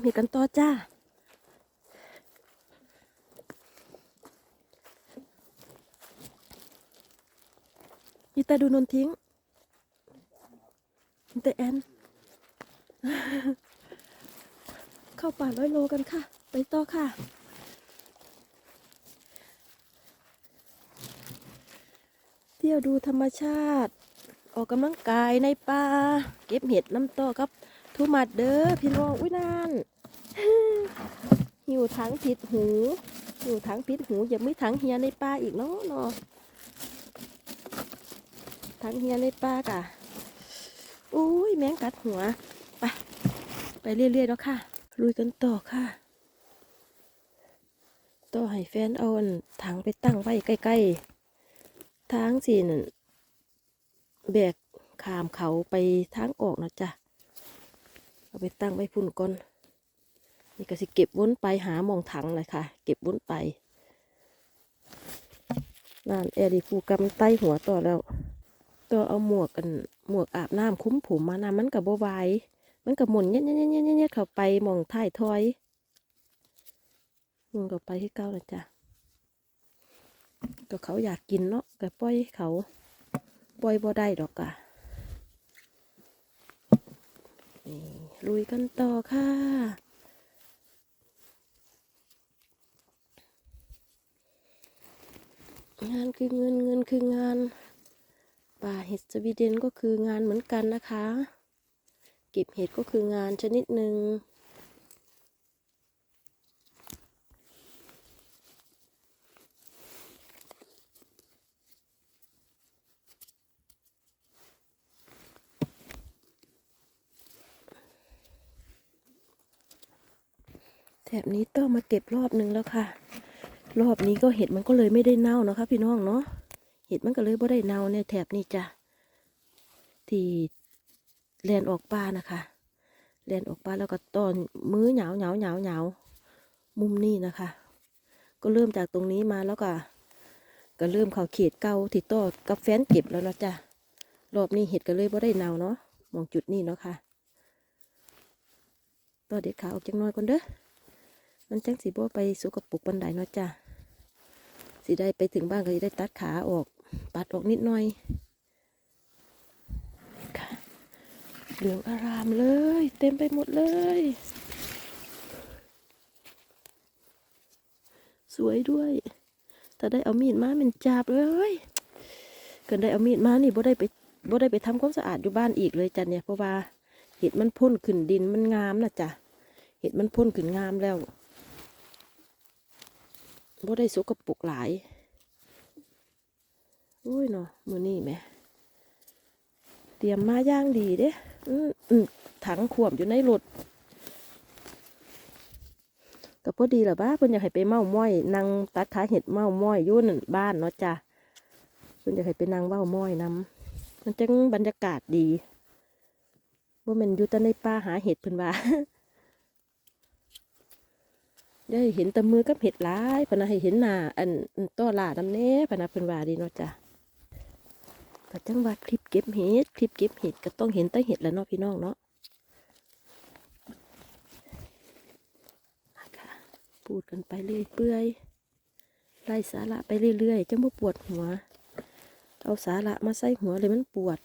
บเห็ดกันต่อจ้านี่ตาดูนนทิ้งนี่ตาแอน เข้าป่าร้อยโลกันค่ะ ไปต่อค่ะเที่ยวดูธรรมชาติ ออกกำลังกายในป่าเก็บเห็ดน้ำต่อครับ ทุมัดเด้อพี่น้องอุ้ยนาน หิวถังผิดหูหิวถังผิดหูอย่าไม่ถังเฮียในป่าอีกเนาะเนาะถังเฮียในป่ากะอุ้ยแมงกัดหัว ไป ไปเรื่อยๆแล้วค่ะลุยกันต่อค่ะต่อให้แฟนเอาอันถังไปตั้งไว้ใกล้ๆทางสินนแบกขามเขาไปทางออกนะจ๊ะ เอาไปตั้งไว้พุ่นก่อน นี่ก็สิเก็บวุ้นไปหามองถังเลยค่ะ เก็บวุ้นไปนั่นแอรีฟูกำใต้หัวต่อแล้วต่อเอาหมวกกันหมวกอาบน้ำคุ้มผมมานะมันกับโบไวายมันกับหมุนเงี้ยเงี้ยเงี้ยเงี้ยเข้าไปมองท้ายทอยมุนเข้าไปที่เก้านะจ๊ะก็เขาอยากกินเนาะก็ปล่อยเขาปล่อยบ่ได้ดอกกะนี่ลุยกันต่อค่ะ งานคือเงินเงินคืองาน ป่าเห็ดสวีเดนก็คืองานเหมือนกันนะคะ เก็บเห็ดก็คืองานชนิดหนึ่งแถบนี้ต้องมาเก็บรอบนึงแล้วค่ะ รอบนี้ก็เห็ดมันก็เลยไม่ได้เน่านะคะพี่น้องเนาะเห็ดมันก็เลยไม่ได้เน่าเนี่ยแถบนี้จ้ะที่แลนออกปลานะคะแลนออกปลาแล้วก็ตอนมือเหงาเหงาเหงาเหงามุมนี้นะคะ ก็เริ่มจากตรงนี้มาแล้วก็ก็เริ่มเขาเขตเก่าที่ต่อกับแฟนเก็บแล้วนะจ๊ะรอบนี้เห็ดก็เลยไม่ได้เน่าเนาะมองจุดนี้เนาะค่ะต่อเด็ดขาออกจังน้อยก่อนเด้อมันจังสีบัวไปสุกปรกบันไดเนาะจ้ะ สีได้ไปถึงบ้านก็สิได้ตัดขาออก ปัดออกนิดหน่อยค่ะเหลืองอารามเลย เต็มไปหมดเลย สวยด้วยแต่ได้เอามีดมาเป็นจับเลยเกินได้เอามีดมานี่บ่ได้ไปบ่ได้ไปทำความสะอาดอยู่บ้านอีกเลยจ้ะเนี่ยเพราะว่าเห็ดมันพ่นขึ้นดินมันงามนะจ้ะเห็ดมันพ่นขึ้นงามแล้ว บ่ได้สกปรกหลายอุ้ยเนาะมือนี่แม่เตรียมมาย่างดีเด้อืมถังขวมอยู่ในรถก็พอดีแหละบ้าเพิ่นอยากให้ไปเมาม้อยนั่งตัดขาเห็ดเมาม้อยอยู่นั่นบ้านเนาะจ้ะเพิ่นอยากให้ไปนั่งเมาม้อยนำมันจังบรรยากาศดีว่ามันอยู่แต่ในป่าหาเห็ดเพิ่นว่า ได้เห็นตะมือกับเห็ดหลายพนะให้เห็นหน้าอันอันต้อหลาดำเน่พนะเพิ่นว่าดีเนาะจ้ะก็จังว่าคลิปเก็บเห็ดคลิปเก็บเห็ดก็ต้องเห็นแต่เห็ดแหล้วเนาะพี่น้องเนาะนะคะพูดกันไปเรื่อยเปื่อยไล่สาระไปเรื่อยๆจังบ่ปวดหัว เอาสาระมาใส่หัวเลยมันปวด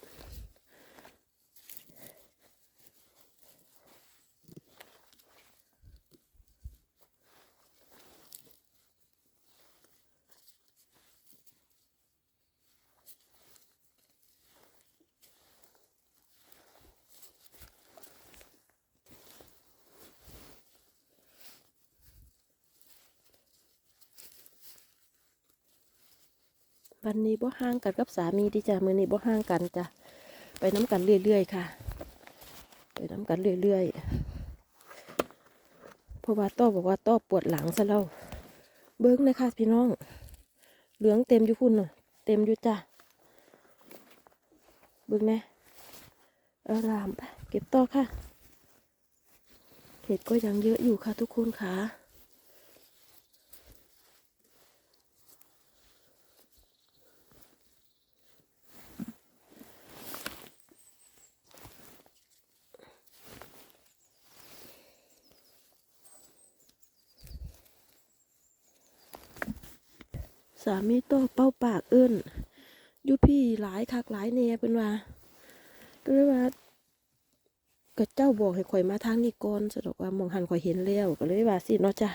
วันนี้บ่ห่างกันกับสามีดิจ้ะมือนี้บ่ห่างกันจ้ะไปน้ำกันเรื่อยๆค่ะ ไปน้ำกันเรื่อยๆเพราะว่าต้อบอกว่าต้อปวดหลังซะแล้วเบิ้งเลยค่ะพี่น้อง เหลืองเต็มอยู่คุณน่ะเต็มอยู่จ้ะเบิ้งแน่อารามไปเก็บต่อค่ะเห็ดก็ยังเยอะอยู่ค่ะทุกคนค่ะ สามีโตเป้าปากเอิ้นยู่พี่หลายคักหลายแหน่เพิ่นว่า ก็เลยว่าก็เจ้าบอกให้ข่อยมาทางนี้ก่อนสะดอกว่ามองหันข่อยเห็นแล้วก็เลยว่าสิเนาะจ้ะ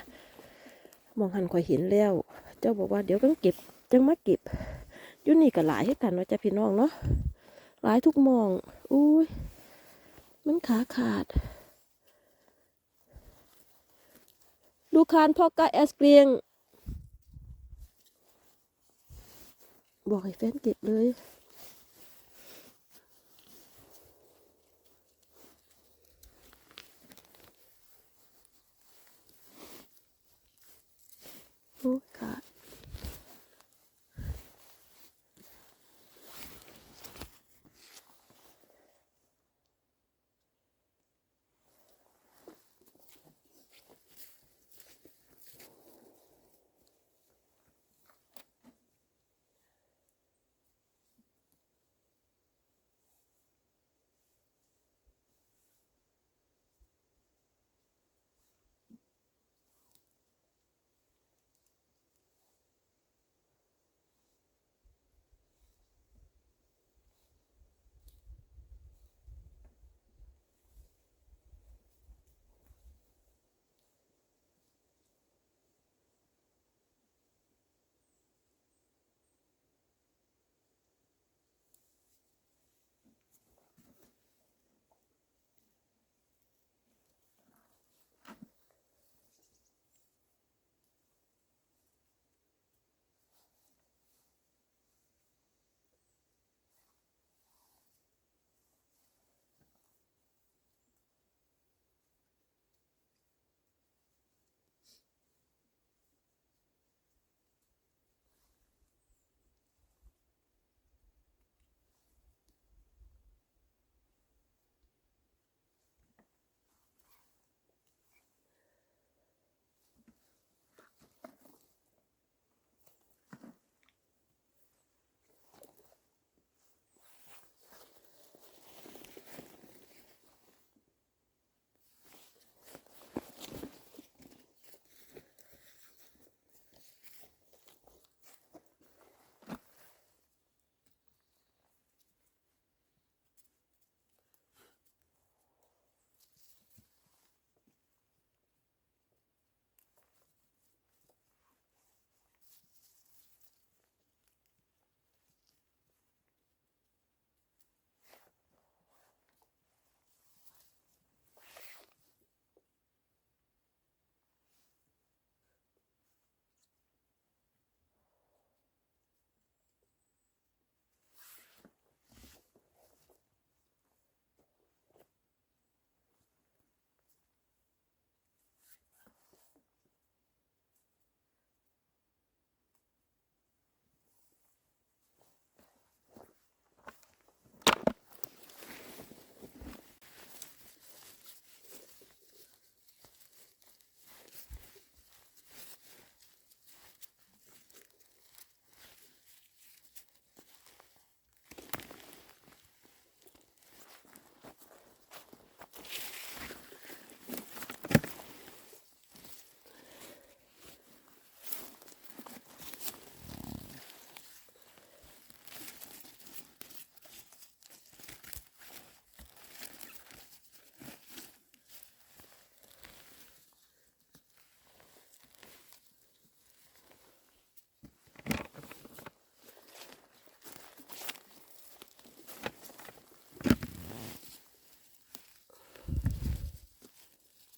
มองหันข่อยเห็นแล้ว เจ้าบอกว่าเดี๋ยวต้องเก็บจังมาเก็บยู่นี่ก็หลายให้กันเนาะจ้ะพี่น้องเนาะหลายทุกมองอุ้ยมันขาขาด ดูคานพ่อกาแอสเกรียง บอกให้แฟนเก็บเลย โอ้ยขาด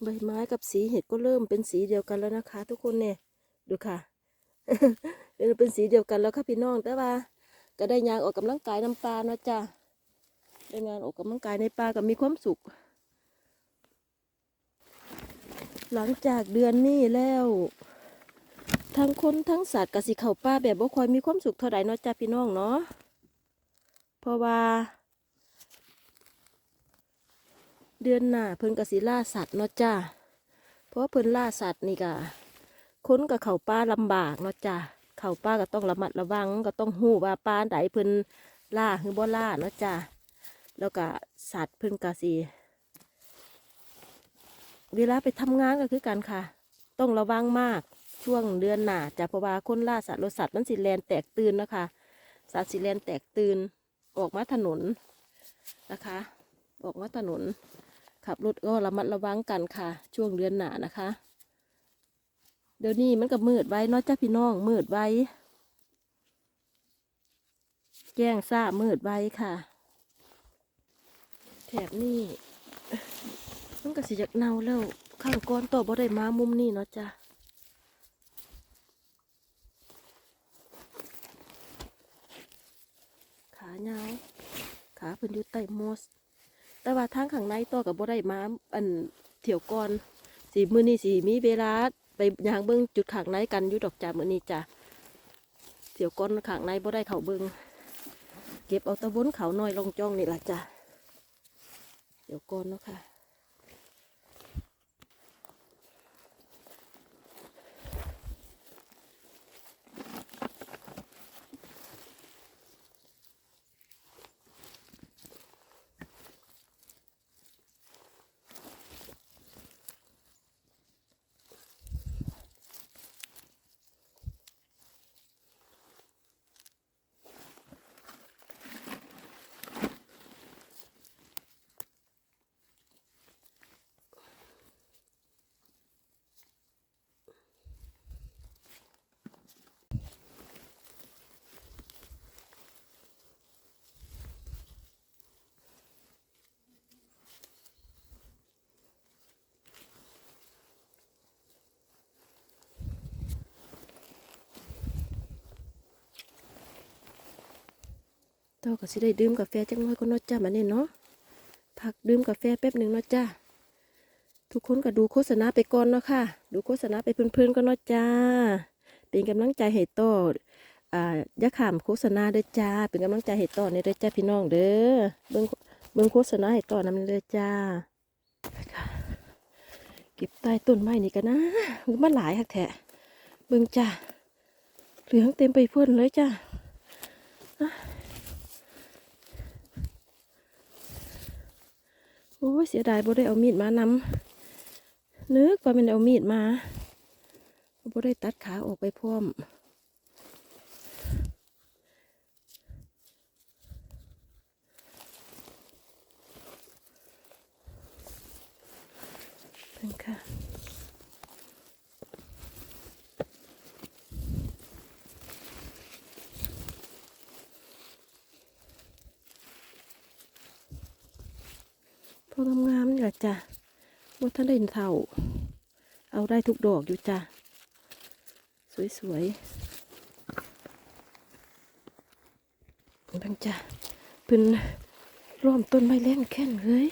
ใบไม้กับสีเห็ดก็เริ่มเป็นสีเดียวกันแล้วนะคะ ทุกคนเนี่ยดูค่ะเริ่มเป็นสีเดียวกันแล้วค่ะพี่น้องแต่ว่า ก็ได้ยางออกกำลังกายน้ำปลานะจ้ะได้งานออกกำลังกายในป่าก็มีความสุข หลังจากเดือนนี้แล้ว ทั้งคนทั้งสัตว์กับสิเข้าป่าแบบบ่ค่อยมีความสุขเท่าใดเนาะจ้ะพี่น้องเนาะเพราะว่า เดือนหน้าเพิ่นกสิล่าสัตว์เนาะจ้าเพราะว่าเพิ่นล่าสัตว์นี่ก็คนกับเขาป่าลำบากเนาะจ้าเขาป่าก็ต้องระมัดระวังก็ต้องหู้ว่าป่าใดเพิ่นล่าหรือบ่ล่าเนาะจ้าแล้วก็สัตว์เพิ่นกสิเวลาไปทำงานก็คือกันค่ะ ต้องระวังมากช่วงเดือนหน้าจะเพราะว่าคนล่าสัตว์รสัตว์มันสิแลนแตกตื่นนะคะสัตว์สิแลนแตกตื่นออกมาถนนนะคะ ออกมาถนน ขับรถก็ระมัดระวังกันค่ะ ช่วงเดือนหนานะคะ เดี๋ยวนี้มันก็มืดไว้เนาะจ้าพี่น้องมืดไว้แจ้งซ่ามืดไว้ค่ะ แถบนี้มันก็สิจากเนาแล้วข้างก้อนต่อบ่ได้มามุมนี้เนาะจ้ะขายาขาเพิ่นอยู่ใต้มอส แต่ว่าทางข้างในต่อกับบ่ได้มาอันเถี่ยวก่อนสีมือนี่สีมีเวลาไปยางเบิ้งจุดข้างในกันอยู่ดอกจ่ามือนี่จ้ะเถี่ยวก้อนข้างในบ่ได้เขาเบิ้งเก็บเอาตะบนเขาน้อยลงจ้องนี่ละจ้ะเดี๋ยวก้อนเนาะค่ะ ต่อก็สิได้ดื่มกาแฟจังน้อยก็นอจ้ามาเนี่ยเนาะพักดื่มกาแฟแป๊บหนึ่งเนาะจ้าทุกคนก็ดูโฆษณาไปก่อนเนาะค่ะ ดูโฆษณาไปเพลินๆก็นาะจ้า เป็นกำลังใจให้ต่ออ่าอย่าขามโฆษณาเด้อจ้า เป็นกำลังใจให้ต่อในเด้อจ้าพี่น้องเด้อเบิ่งเบิ่งโฆษณาให้ต่อนำเด้อจ้าเก็บใต้ต้นไม้นี่กันนะมันหลายฮักแท้เบิ่งจ้าเหลืองเต็มไปเพื่อนเลยจ้า อ้ยเสียดายบ่ได้เอามีดมานำนึกว่ามันเอามีดมาบ่ได้ตัดขาออกไปพร้อมเป็นค่ะพอ งามๆนี่แหละจ้ะว่าท่านได้เท่า เอาได้ทุกดอกอยู่จ้ะ สวยๆบังจ้ะเป็นร่วมต้นไม้เล่นแค่นเลย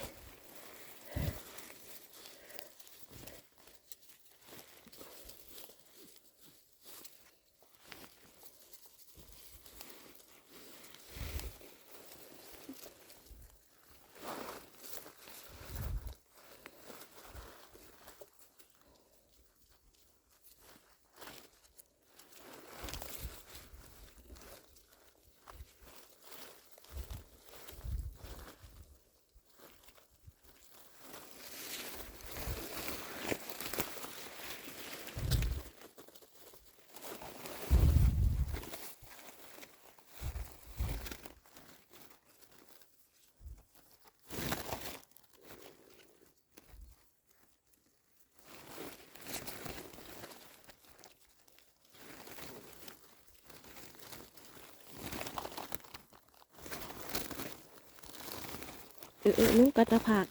เออเออนุ่งกัดหน้าผาก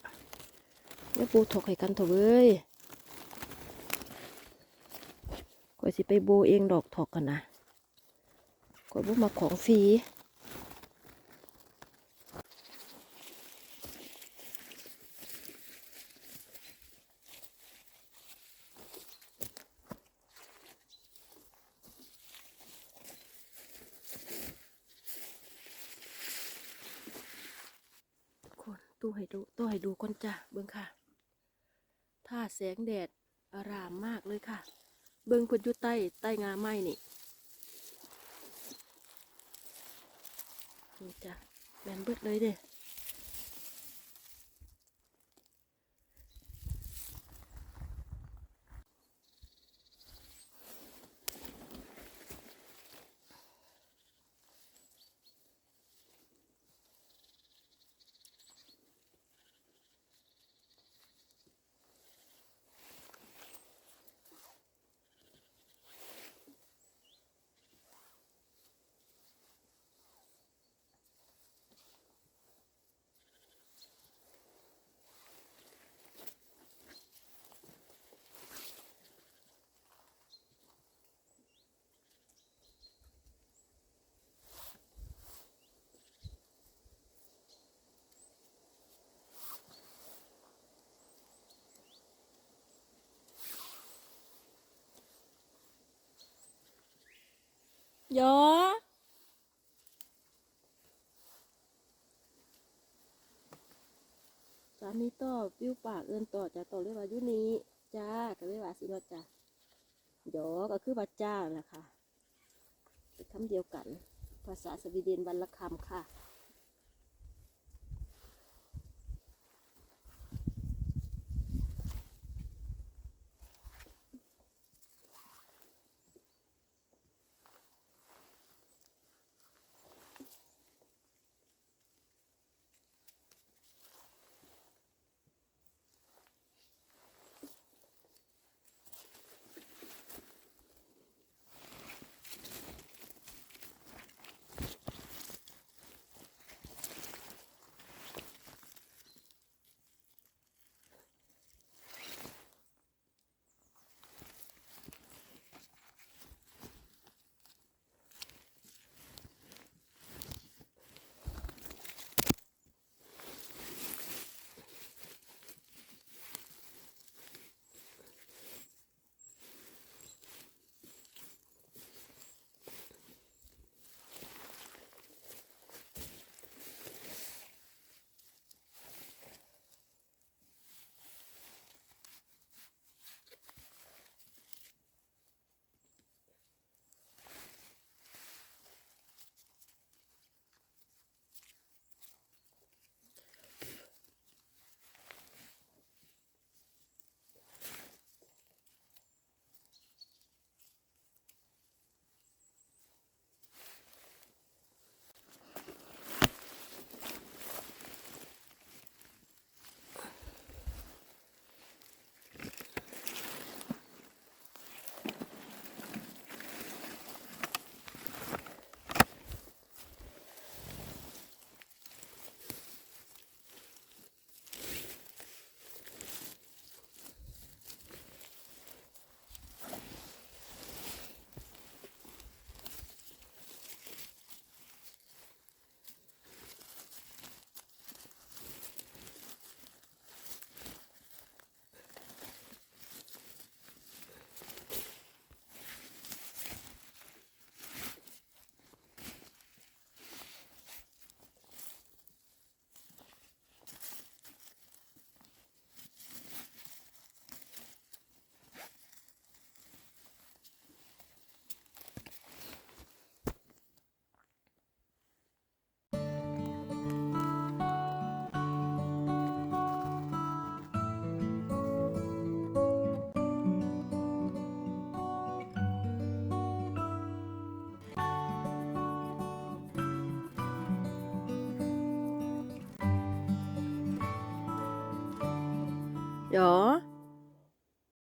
แล้วปูถกให้กันเถอะเว้ยข่อยสิไปโบเองดอกถกกันนะข่อยบุมาของฟรี ตู้ให้ดูตู้ให้ดูก่อนจ้ะเบิ้งค่ะถ้าแสงแดดอารามมากเลยค่ะ เบิ้งพุ่นอยู่ใต้ใต้งาไม้นี่นี่จ้ะแบนเบิดเลยเด้ ยอ สามีต่อวิวปากเอินต่อจะต่อเรียกว่ายุนี้จ้าก็เรียกว่าสินะจ้าหยอก็คือว่าจ้าแหละค่ะเป็นคำเดียวกัน ภาษาสวีเดนวันละคำค่ะ ยอ